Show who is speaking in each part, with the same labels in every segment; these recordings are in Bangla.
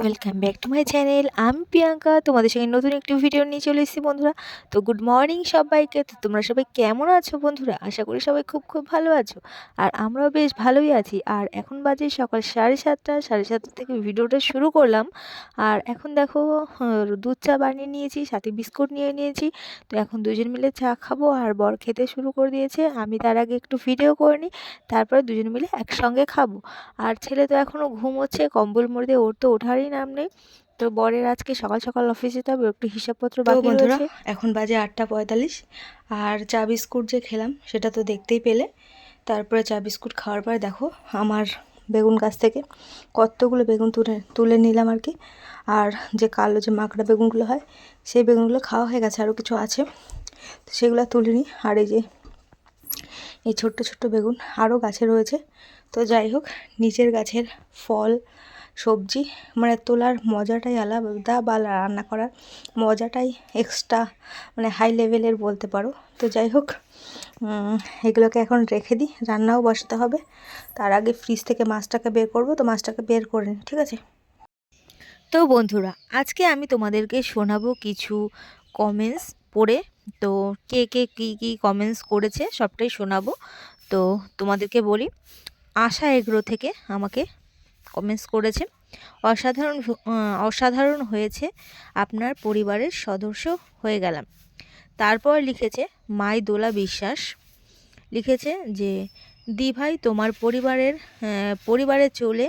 Speaker 1: Welcome back to my channel আমি প্রিয়াঙ্কা তোমাদের সঙ্গে নতুন একটি ভিডিও নিয়ে চলে এসেছি, বন্ধুরা। তো গুড মর্নিং সবাইকে। তো তোমরা সবাই কেমন আছো, বন্ধুরা? আশা করি সবাই খুব খুব ভালো আছো। আর আমরাও বেশ ভালোই আছি। আর এখন বাজে সকাল সাড়ে সাতটা সাড়ে সাতটা থেকে ভিডিওটা শুরু করলাম। আর এখন দেখো দুধ চা বানিয়ে নিয়েছি, সাথে বিস্কুট নিয়ে নিয়েছি। তো এখন দুজন মিলে চা খাব আর বর খেতে শুরু করে দিয়েছে। আমি তার আগে একটু ভিডিও করে নিই, তারপরে দুজন মিলে একসঙ্গে খাব। আর ছেলে তো এখনও ঘুমোচ্ছে, কম্বল মুড়ে দিয়ে ওর তো ওঠারই নাম নেই। তো বরের আজকে সকাল সকাল অফিসে যেতে হবে একটু হিসাবপত্র বাকি
Speaker 2: বন্ধুরা এখন বাজে আটটা পঁয়তাল্লিশ। আর চা বিস্কুট যে খেলাম সেটা তো দেখতেই পেলে। তারপরে চা বিস্কুট খাওয়ার পরে দেখো আমার বেগুন গাছ থেকে কতগুলো বেগুন তুলে তুলে নিলাম আর কি। আর যে কালো যে মাকড়া বেগুনগুলো হয় সেই বেগুনগুলো খাওয়া হয়ে গেছে আরও কিছু আছে। তো সেগুলো তুলে নিই আর এই যে এই ছোট্ট ছোট্ট বেগুন আরও গাছে রয়েছে। তো যাই হোক নিচের গাছের ফল সবজি মানে তোলার মজাটাই আলাদা বা রান্না করার মজাটাই এক্সট্রা মানে হাই লেভেলের বলতে পারো। তো যাই হোক এগুলোকে এখন রেখে দিই, রান্নাও বসাতে হবে। তার আগে ফ্রিজ থেকে মাছটাকে বের করব, তো মাছটাকে বের করে নিই, ঠিক আছে?
Speaker 1: তো বন্ধুরা, আজকে আমি তোমাদেরকে শোনাবো কিছু কমেন্টস পড়ে। তো কে কে কী কী কমেন্টস করেছে সবটাই শোনাবো। তো তোমাদেরকে বলি, আশা এগ্রো থেকে আমাকে কমেন্টস করেছে। অসাধারণ অসাধারণ হয়েছে আপনার পরিবারের সদস্য হয়ে গেলাম। তারপর লিখেছে, মাই দোলা বিশ্বাস। লিখেছে যে দি ভাই তোমার পরিবারের পরিবারে চলে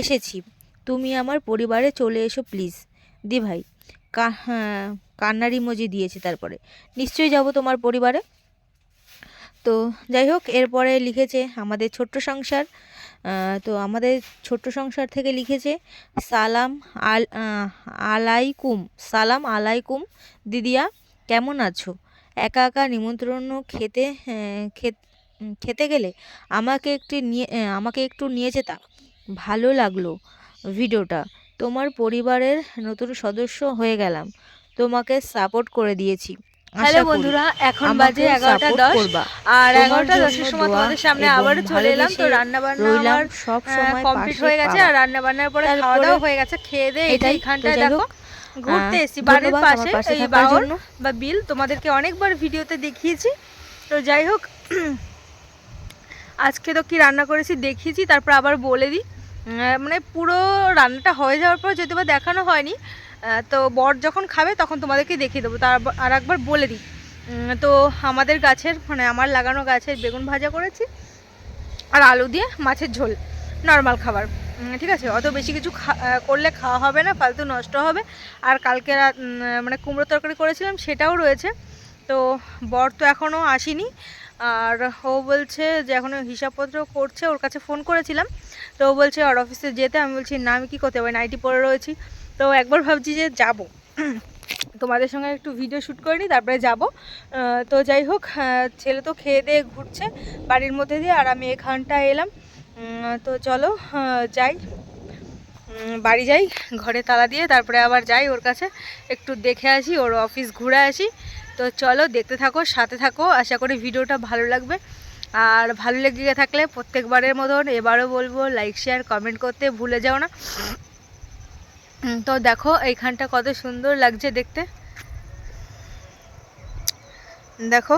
Speaker 1: এসেছি। তুমি আমার পরিবারে চলে এসো প্লিজ। দি ভাই কান্নার ইমোজি দিয়েছে তারপরে। নিশ্চয়ই যাব তোমার পরিবারে? তো যাই হোক, এরপরে লিখেছে, আমাদের ছোট্ট সংসার তো আমাদের ছোট্ট সংসার থেকে লিখেছে, সালাম আল আলাইকুম, সালাম আলাইকুম দিদিয়া, কেমন আছো? একা একা নিমন্ত্রণ খেতে খেতে গেলে আমাকে একটি নিয়ে আমাকে একটু নিয়ে যেতাম ভালো লাগল ভিডিওটা। তোমার পরিবারের নতুন সদস্য হয়ে গেলাম। তোমাকে সাপোর্ট করে দিয়েছি।
Speaker 3: হ্যালো বন্ধুরা এখন বাজে এগারোটা দশ আর এগারোটা দশের সময় তোমাদের সামনে আবারও চলে এলাম। তো রান্না বান্না
Speaker 1: সব সময়
Speaker 3: কমপ্লিট হয়ে গেছে। আর রান্না বান্নার পরে খাওয়া দাওয়া হয়ে গেছে। খেয়ে দিয়ে
Speaker 1: এটাই,
Speaker 3: এইখানটায় দেখো ঘুরতে এসেছি বাড়ির পাশে এই
Speaker 1: জন্য।
Speaker 3: বা বিল তোমাদেরকে অনেকবার ভিডিওতে দেখিয়েছি। তো যাই হোক আজকে তো কি রান্না করেছি দেখিয়েছি তারপর আবার বলে দিই। মানে পুরো রান্নাটা হয়ে যাওয়ার পর যদি বা দেখানো হয়নি তো বর যখন খাবে তখন তোমাদেরকে দেখিয়ে দেবো। তার আর একবার বলে দিই। তো আমাদের গাছের মানে আমার লাগানো গাছের বেগুন ভাজা করেছি আর আলু দিয়ে মাছের ঝোল নর্মাল খাবার। ঠিক আছে? অত বেশি কিছু করলে খাওয়া হবে না, ফালতু নষ্ট হবে। আর কালকে মানে কুমড়ো তরকারি করেছিলাম, সেটাও রয়েছে। তো বর তো এখনও আসেনি। আর ও বলছে যে এখনও হিসাবপত্র করছে, ওর কাছে ফোন করেছিলাম। তো ও বলছে ওর অফিসে যেতে। আমি বলছি, না, আমি কী করতে হবে নাইটি পরে রয়েছি। তো একবার ভাবছি যে যাব। তোমাদের সঙ্গে একটু ভিডিও শ্যুট করে নিই তারপরে যাব। তো যাই হোক ছেলে তো খেয়ে দিয়ে ঘুরছে বাড়ির মধ্যে দিয়ে, আর আমি এখানটায় এলাম। তো চলো যাই। বাড়ি যাই, ঘরে তালা দিয়ে, তারপরে আবার যাই ওর কাছে। একটু দেখে আসি, ওর অফিস ঘুরে আসি। তো চলো, দেখতে থাকো, সাথে থাকো। আশা করি ভিডিওটা ভালো লাগবে। আর ভালো লেগে থাকলে প্রত্যেকবারের মতন এবারও বলব লাইক শেয়ার কমেন্ট করতে ভুলে যাও না। তো দেখো, এইখানটা কত সুন্দর লাগছে দেখতে। দেখো,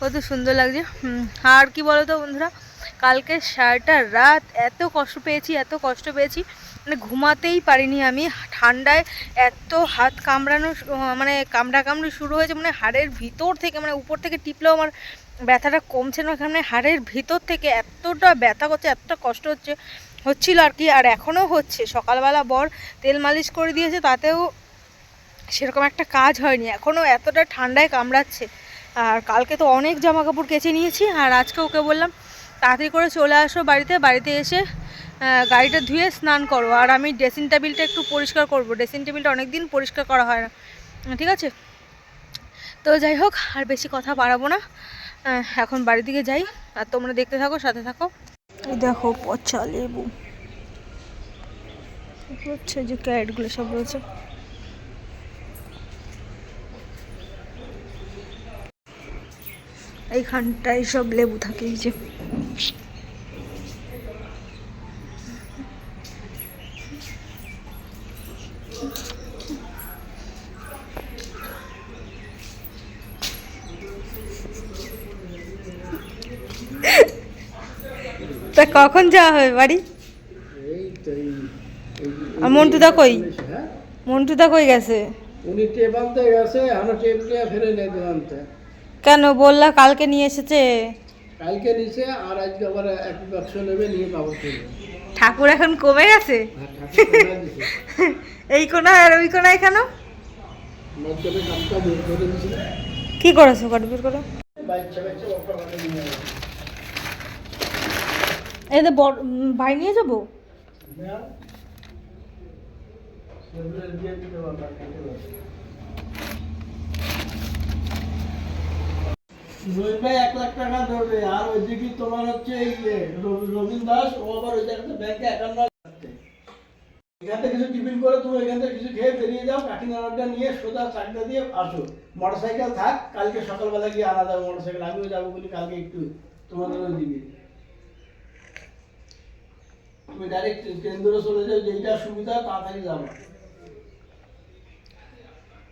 Speaker 3: কত সুন্দর লাগছে। আর কি বলো তো বন্ধুরা, কালকে সারাটা রাত এত কষ্ট পেয়েছি, এত কষ্ট পেয়েছি মানে ঘুমাতেই পারিনি আমি। ঠান্ডায় এত হাত কামড়ানো মানে কামড়া কামড়ি শুরু হয়েছে মানে হাড়ের ভিতর থেকে মানে উপর থেকে টিপলেও আমার ব্যথাটা কমছে না এখানে হাড়ের ভিতর থেকে এতটা ব্যথা করছে, এতটা কষ্ট হচ্ছে। হচ্ছিল আর কি, আর এখনও হচ্ছে। সকালবেলা বর তেল মালিশ করে দিয়েছে, তাতেও সেরকম একটা কাজ হয়নি। এখনও এতটা ঠান্ডায় কামড়াচ্ছে। আর কালকে তো অনেক জামা কাপড় কেচে নিয়েছি, আর আজকে ওকে বললাম, তাড়াতাড়ি করে চলে আসো বাড়িতে বাড়িতে এসে গাড়িটা ধুয়ে স্নান করো। আর আমি ড্রেসিং টেবিলটা একটু পরিষ্কার করব। ড্রেসিং টেবিলটা অনেক দিন পরিষ্কার করা হয় না। ঠিক আছে? তো যাই হোক, আর বেশি কথা বাড়াবো না। এখন বাড়ির দিকে যাই। আর তোমরা দেখতে থাকো, সাথে থাকো।
Speaker 2: এই দেখো পচা লেবু। হচ্ছে যে ক্যারেটগুলো সব রয়েছে। এইখানটায় সব লেবু থাকে, এই যে।
Speaker 3: তা কখন যাওয়া হবে বাড়ি? আর মন্টুদা কই?
Speaker 4: হ্যাঁ?
Speaker 3: মন্টুদা কই গেছে?
Speaker 4: উনি টেপ আনতে গেছে এখনও টেপ নিয়ে ফেরে নেই দোকানতে।
Speaker 3: কেন বললা কালকে নিয়ে এসেছে?
Speaker 4: কালকে নিচে আর আজকে আবার এক বাক্স নেবে নিয়ে কিনবে
Speaker 5: ঠাকুর এখন কমে গেছে?
Speaker 4: দিছে?
Speaker 5: এই কোনা আর ওই কেন?
Speaker 4: দিয়েছিল
Speaker 3: কি করেছ? কট করে? বড় বাড়ি নিয়ে যাব?
Speaker 4: ভাই এখান থেকে কিছু টিফিন করে তুমি এখান থেকে কিছু খেয়ে বেরিয়ে যাও নিয়ে সোজা দিয়ে আসো। মোটরসাইকেল থাক, কালকে সকালবেলা গিয়ে আনা যাবে মোটরসাইকেল আমিও যাব বলি কালকে একটু তোমাদের ওই দিকে তুমি ডাইরেক্ট কেন্দ্র চলে যাও, যেইটা সুবিধা, তাড়াতাড়ি যাব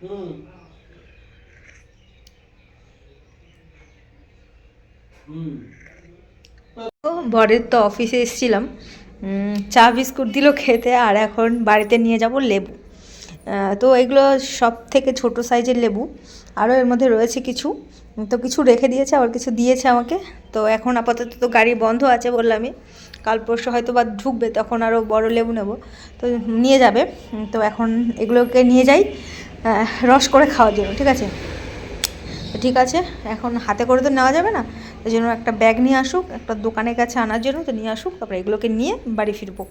Speaker 4: হুম।
Speaker 3: বরের তো অফিসে এসেছিলাম। চা, বিস্কুট দিল খেতে, আর এখন বাড়িতে নিয়ে যাব লেবু। তো এগুলো সব থেকে ছোট সাইজের লেবু। আরও এর মধ্যে রয়েছে কিছু। তো কিছু রেখে দিয়েছে, আবার কিছু দিয়েছে আমাকে। তো এখন আপাতত তো গাড়ি বন্ধ আছে বললামই। কাল পরশু হয়তো বা ঢুকবে, তখন আরও বড় লেবু নেব। তো নিয়ে যাবে। তো এখন এগুলোকে নিয়ে যাই। রস করে খাওয়ার জন্য, ঠিক আছে? ঠিক আছে, এখন হাতে করে তো নেওয়া যাবে না। ওই জন্য একটা ব্যাগ নিয়ে আসুক, একটা দোকানের কাছে আনার জন্য তো নিয়ে আসুক, তারপরে এগুলোকে নিয়ে বাড়ি ফিরবো।